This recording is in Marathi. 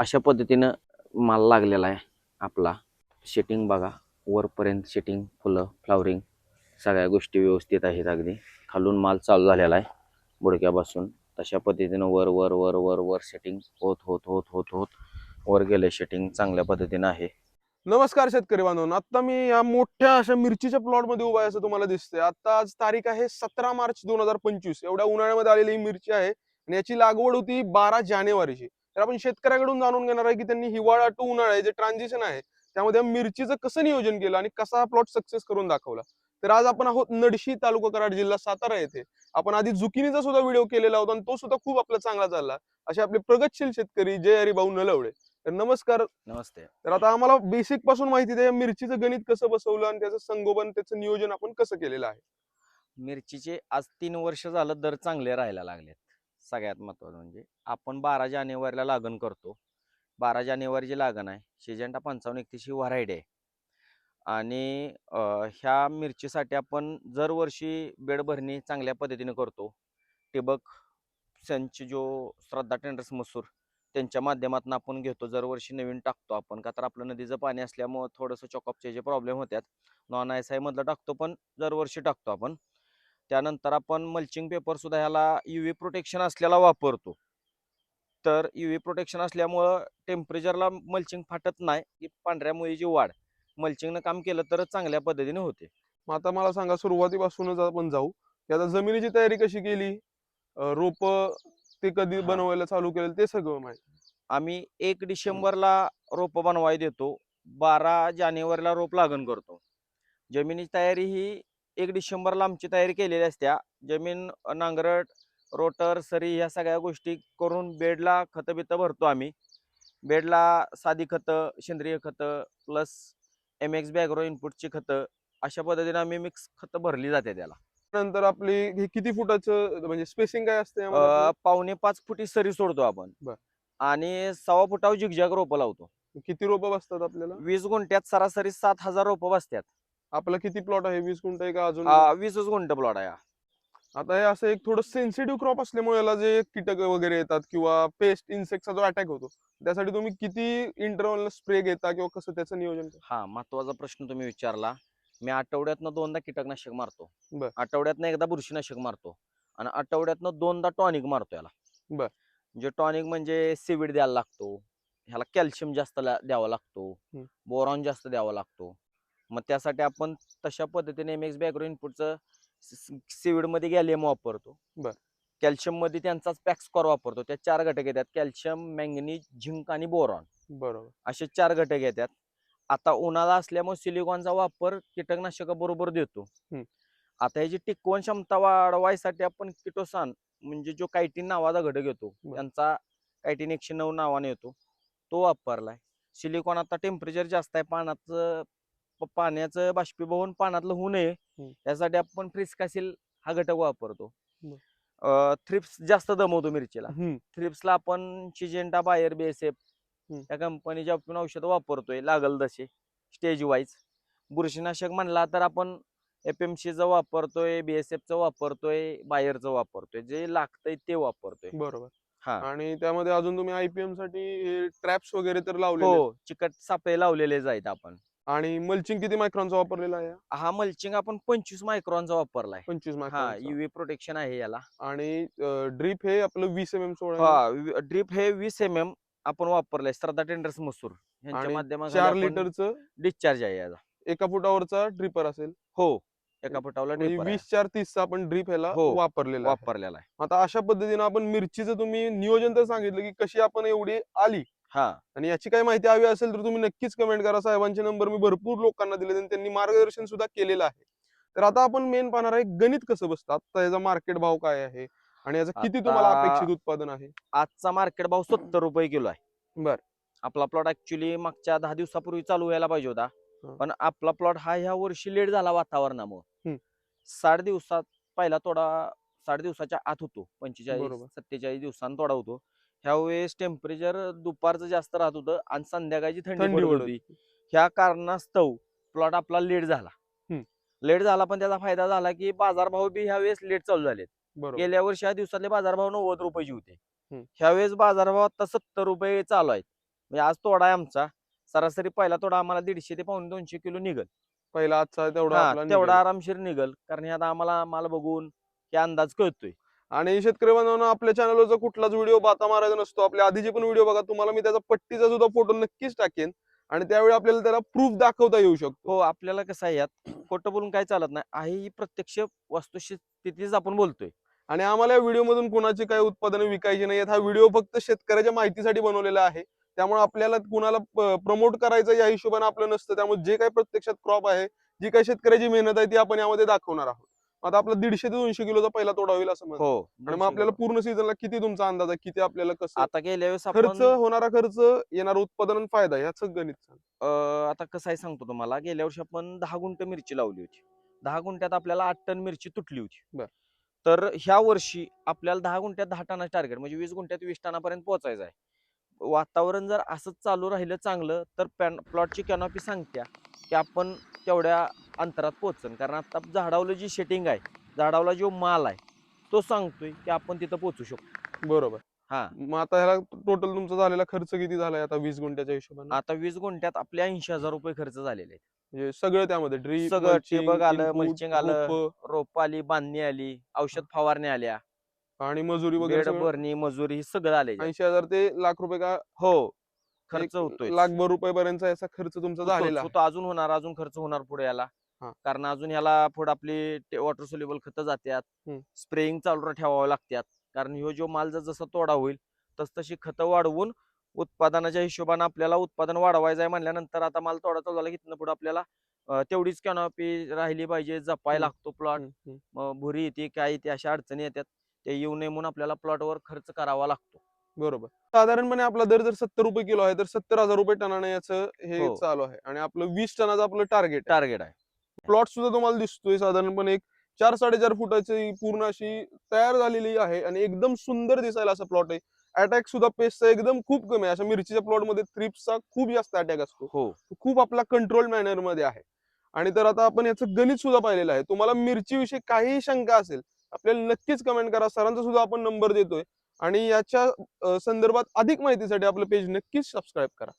अशा पद्धतीनं माल लागलेला आहे आपला. शेटिंग बघा. वरपर्यंत शेटिंग फुलं फ्लावरिंग सगळ्या गोष्टी व्यवस्थित आहेत अगदी. खालून माल चालू झालेला आहे बुडक्यापासून. तशा पद्धतीनं वर वर वर वर वर सेटिंग होत होत होत होत होत वर गेले. शेटिंग चांगल्या पद्धतीनं आहे. नमस्कार शेतकरी बांधवांनो. आता मी या मोठ्या अशा मिरचीच्या प्लॉटमध्ये उभा आहे असं तुम्हाला दिसतंय. आता आज तारीख आहे सतरा मार्च दोन हजार पंचवीस. एवढ्या उन्हाळ्यामध्ये आलेली ही मिरची आहे आणि याची लागवड होती बारा जानेवारीची. तर आपण शेतकऱ्याकडून जाणून घेणार आहे की त्यांनी हिवाळा टू उन्हाळा जे ट्रान्झिशन आहे त्यामध्ये मिरचीचं कसं नियोजन केलं आणि कसा हा प्लॉट सक्सेस करून दाखवला. तर आज आपण आहोत नडशी तालुका कराड जिल्हा सातारा येथे. आपण आधी जुकिनीचा सुद्धा व्हिडिओ केलेला होता आणि तो सुद्धा खूप आपला चांगला चालला. असे आपले प्रगतशील शेतकरी जय हरिभाऊ नलवडे. तर नमस्कार. नमस्ते. तर आता आम्हाला बेसिकपासून माहिती द्या मिरचीचं गणित कसं बसवलं आणि त्याचं संगोपन त्याचं नियोजन आपण कसं केलेलं आहे? मिरचीचे आज तीन वर्ष झालं दर चांगले राहायला लागलेत. सगळ्यात महत्वाचं म्हणजे आपण बारा जानेवारीला लागण करतो. बारा जानेवारीची लागण आहे शेजंटा पंचावन्न एकतीस ही आहे. आणि ह्या मिरचीसाठी आपण दरवर्षी बेड भरणी चांगल्या पद्धतीने करतो. ठिबक संच जो श्रद्धा टेंडर्स मसूर त्यांच्या माध्यमातून आपण घेतो. दरवर्षी नवीन टाकतो आपण. का तर आपलं नदीचं पाणी असल्यामुळं थोडंसं चॉकअपचे जे प्रॉब्लेम होतात नॉन आय एस आयमधलं टाकतो पण दरवर्षी टाकतो आपण. त्यानंतर आपण मल्चिंग पेपर सुद्धा ह्याला यू व्ही प्रोटेक्शन असलेला वापरतो. तर यू व्ही प्रोटेक्शन असल्यामुळं टेम्परेचरला मल्चिंग फाटत नाही की पांढऱ्या मुळीची वाढ मल्चिंगनं काम केलं तर चांगल्या पद्धतीने होते. मग आता मला सांगा सुरुवातीपासूनच आपण जाऊ की आता जमिनीची तयारी कशी केली? रोप ते कधी. बनवायला चालू केलं ते सगळं माहिती. आम्ही एक डिसेंबरला रोप बनवाय देतो बारा जानेवारीला रोप लागण करतो. जमिनीची तयारी ही एक डिसेंबरला आमची तयारी केलेली असत्या जमीन नांगरट रोटर सरी ह्या सगळ्या गोष्टी करून बेडला खतं बितं भरतो आम्ही. बेडला साधी खतं सेंद्रिय खतं प्लस एम एक्स बॅग्रो इनपुटची खतं अशा पद्धतीने आम्ही मिक्स खतं भरली जाते त्याला. नंतर आपली हे किती फुटाचं म्हणजे स्पेसिंग काय असते अ, पावणे पाच फुटी सरी सोडतो आपण. बर. आणि सव्वा फुटावर झिगझॅग रोपं लावतो. किती रोप बसतात आपल्याला? वीस गुंठ्यात सरासरी सात हजार रोपं बसतात. आपला किती प्लॉट आहे वीस गुंठ आहे का अजून वीसच गुंठ प्लॉट आहे. आता हे असं एक थोडं सेन्सिटिव्ह क्रॉप असल्यामुळे याला जे कीटक वगैरे येतात किंवा पेस्ट इन्सेक्टचा जो अटॅक होतो त्यासाठी तुम्ही किती इंटरव्हल स्प्रे घेता किंवा कसं त्याचं नियोजन? हा महत्त्वाचा प्रश्न तुम्ही विचारला मी आठवड्यातनं दोनदा कीटकनाशक मारतो बर. आठवड्यातनं एकदा बुरशीनाशक मारतो आणि आठवड्यातनं दोनदा टॉनिक मारतो याला बर. जे टॉनिक म्हणजे सिविड द्यायला लागतो ह्याला कॅल्शियम जास्त द्यावा लागतो. बोरॉन जास्त द्यावा लागतो मग त्यासाठी आपण तशा पद्धतीने एम एक्स बॅग्रो इनपुटचं सिविडमध्ये गॅलियम वापरतो. बर. कॅल्शियममध्ये त्यांचाच पॅक्सकॉर वापरतो. त्या चार घटक येतात कॅल्शियम मॅंगनीज झिंक आणि बोरॉन. बरोबर. असे चार घटक येतात. आता उन्हाळा असल्यामुळे सिलिकॉनचा वापर कीटकनाशकाबरोबर देतो. आता ह्याची टिकवण क्षमता वाढवायसाठी आपण किटोसान म्हणजे जो कायटीन नावाचा घटक येतो. त्यांचा कायटीन एकशे नऊ नावाने येतो तो वापरलाय. सिलिकॉन आता टेम्परेचर जास्त आहे पाण्याचं प- पाण्याचं बाष्पीभवन पाण्यातलं होऊ नये. यासाठी आपण फ्रिस्कासिल हा घटक वापरतो. थ्रिप्स जास्त दमवतो मिरचीला. थ्रिप्सला आपण चिजेंटा बायर हम्म. या कंपनीचे आपण औषध वापरतोय लागल तसे स्टेज वाईज बुरशीनाशक म्हणला तर आपण एफ एम चं वापरतोय बीएसएफचं वापरतोय बायरचं वापरतोय जे लागतंय ते वापरतोय. बरोबर. हा. आणि त्यामध्ये अजून तुम्ही आयपीएमसाठी ट्रॅप्स वगैरे तर लावले हो चिकट सापळे लावलेले जायत आपण. आणि मल्चिंग किती मायक्रॉनचा वापरलेला आहे हा मल्चिंग आपण पंचवीस मायक्रॉनचा वापरलाय. पंचवीस हा मायक्रॉन युव्ही प्रोटेक्शन आहे याला. आणि ड्रीप हे आपलं वीस एम एम सोळा हा ड्रीप हे वीस एम एम आपण वापरलंय श्रद्धा टेंडर्स मसूर. आणि यांच्या चार माध्यमातून लिटरचं डिस्चार्ज आहे याचा. एका फुटावरचा ड्रिपर असेल? हो एका फुटावला म्हणजे वीस चार तीसचा आपण ड्रीप ह्याला हो, वापरलेला आहे. वापरलेला आहे. आता अशा पद्धतीने आपण मिरचीचं तुम्ही नियोजन तर सांगितलं की कशी आपण एवढी आली हा. आणि याची काही माहिती हवी असेल तर तुम्ही नक्कीच कमेंट करा. साहेबांचे नंबर मी भरपूर लोकांना दिले आणि त्यांनी मार्गदर्शन सुद्धा केलेलं आहे. तर आता आपण मेन पाहणार आहे गणित कसं बसतं? आता याचा मार्केट भाव काय आहे? आणि याचं किती तुम्हाला अपेक्षित उत्पादन आहे? आजचा मार्केट भाव सत्तर रुपये किलो आहे. बर. आपला प्लॉट ऍक्च्युली मागच्या दहा दिवसापूर्वी चालू व्हायला पाहिजे होता. पण आपला प्लॉट हा ह्या वर्षी लेट झाला वातावरणामुळे. साठ दिवसात पहिला तोडा साठ दिवसाच्या आत होतो. पंचेचाळीस. सत्तेचाळीस दिवसांनी तोडा होतो. ह्या वेळेस टेम्परेचर दुपारचं जास्त राहत होतं आणि संध्याकाळची थंडी पडत होती. ह्या कारणास्तव प्लॉट आपला लेट झाला. लेट झाला पण त्याचा फायदा झाला की बाजारभाव बी ह्या वेळेस लेट चालू झालेत. गेल्या वर्षी या दिवसातले बाजारभाव नव्वद रुपयाचे होते. हम्म. ह्यावेळेस बाजारभाव आता सत्तर रुपये चालू आहेत. म्हणजे आज तोडा आहे आमचा. सरासरी पहिला तोडा आम्हाला दीडशे ते पावणे दोनशे किलो निघल. पहिला आजचा तेवढा तेवढा. आरामशीर निघल. कारण आता आम्हाला माल बघून हे अंदाज कळतोय. आणि शेतकरी बांधवांनो आपल्या चॅनलवर जर कुठलाच व्हिडिओ बाता मारायचा नसतो. आपल्या आधीचे पण व्हिडिओ बघा तुम्हाला मी त्याचा पट्टीचा सुद्धा फोटो नक्कीच टाकेन. आणि त्यावेळी आपल्याला त्याला प्रूफ दाखवता येऊ शकतो. हो आपल्याला कसं आहे यात खोटं बोलून काय चालत नाही. आहे ही प्रत्यक्ष वस्तुस्थितीच आपण बोलतोय. आणि आम्हाला या व्हिडिओ मधून कोणाची काही उत्पादने विकायची नाहीत हा व्हिडिओ फक्त शेतकऱ्याच्या माहितीसाठी बनवलेला आहे. त्यामुळे आपल्याला कुणाला प्रमोट करायचं या हिशोबाने आपलं नसतं. त्यामुळे जे काही प्रत्यक्षात क्रॉप आहे जी काही शेतकऱ्याची मेहनत आहे ती आपण यामध्ये दाखवणार आहोत. आता आपला दीडशे ते दोनशे किलोचा पहिला तोडा होईल असं म्हणतो हो आणि मग आपल्याला पूर्ण सीझनला किती तुमचा अंदाज आहे? किती आपल्याला कसं? आता गेल्या वेळेस खर्च होणारा खर्च येणारा उत्पादन आणि फायदा याचं गणित सांग. अं, आता कसं आहे सांगतो तुम्हाला. गेल्या वर्षी आपण दहा गुंठ मिरची लावली होती. दहा गुंठ्यात आपल्याला आठ टन मिरची तुटली होती. बर. तर ह्या वर्षी आपल्याला दहा गुंठ्यात दहा टनाचं टार्गेट म्हणजे वीस गुंठ्यात वीस टनापर्यंत पोहोचायचं आहे. वातावरण जर असंच चालू राहिलं चांगलं तर प्लॉटची कॅनॉपी सांगत्या की आपण तेवढ्या अंतरात पोहोचन. कारण आता झाडावलं जी शेटिंग आहे झाडावला जो माल आहे तो सांगतोय की आपण तिथं पोहोचू शकतो बरोबर. हा. मग आता ह्याला टोटल तुमचा झालेला खर्च किती झालाय आता वीस गुंठ्याच्या हिशोबाने? आता वीस गुंठ्यात आपले ऐंशी हजार रुपये खर्च झालेले आहेत. म्हणजे सगळं त्यामध्ये ड्रीप सगळं ठिबक आलं, mulching आलं. रोप आली बांधणी आली औषध फवारणी आल्या. आणि मजुरी वगैरे भरणी मजुरी हे सगळं आले ऐंशी हजार ते लाख रुपये का? हो खर्च एक होतोय लाखभर रुपयेपर्यंत याचा खर्च तुमचा झालेला. आहे. अजून होणार अजून खर्च होणार पुढे याला. हा. कारण अजून याला पुढे आपली वॉटर सोल्युबल खतं जात्यात हम्म. स्प्रेइंग चालू ठेवावं लागतात कारण ह्यो जो माल जर जसा तोडा होईल तस तशी खतं वाढवून उत्पादनाच्या हिशोबाने आपल्याला उत्पादन वाढवायचं आहे म्हणल्यानंतर आता माल तोडा चालू झाला की पुढे आपल्याला अं, तेवढीच कॅनॉपी राहिली पाहिजे जपाय हम्म. लागतो प्लॉट हम्म, हम्म. मग भुरी येते काय येते अशा अडचणी येतात ते येऊ नये म्हणून आपल्याला प्लॉटवर खर्च करावा लागतो बरोबर साधारणपणे आपला दर जर सत्तर रुपये किलो आहे तर सत्तर हजार रुपये टनाने याचं हे हो. चालू आहे आणि आपलं वीस टनाचं आपलं टार्गेट टार्गेट आहे प्लॉट सुद्धा तुम्हाला दिसतोय साधारणपणे एक चार साडेचार फुटाची पूर्ण अशी तयार झालेली आहे आणि एकदम सुंदर दिसायला असा प्लॉट आहे. अटॅक सुद्धा पेस्टचा एकदम खूप कमी आहे. अशा मिरचीच्या प्लॉटमध्ये थ्रिप्सचा खूप जास्त अटॅक असतो. हो. खूप आपला कंट्रोल मॅनरमध्ये आहे. आणि तर आता आपण याचं गणित सुद्धा पाहिलेलं आहे. तुम्हाला मिरची विषयी काहीही शंका असेल आपल्याला नक्कीच कमेंट करा. सरांचा सुद्धा आपण नंबर देतोय. आणि याच्या संदर्भात अधिक माहितीसाठी आपलं पेज नक्कीच सबस्क्राईब करा.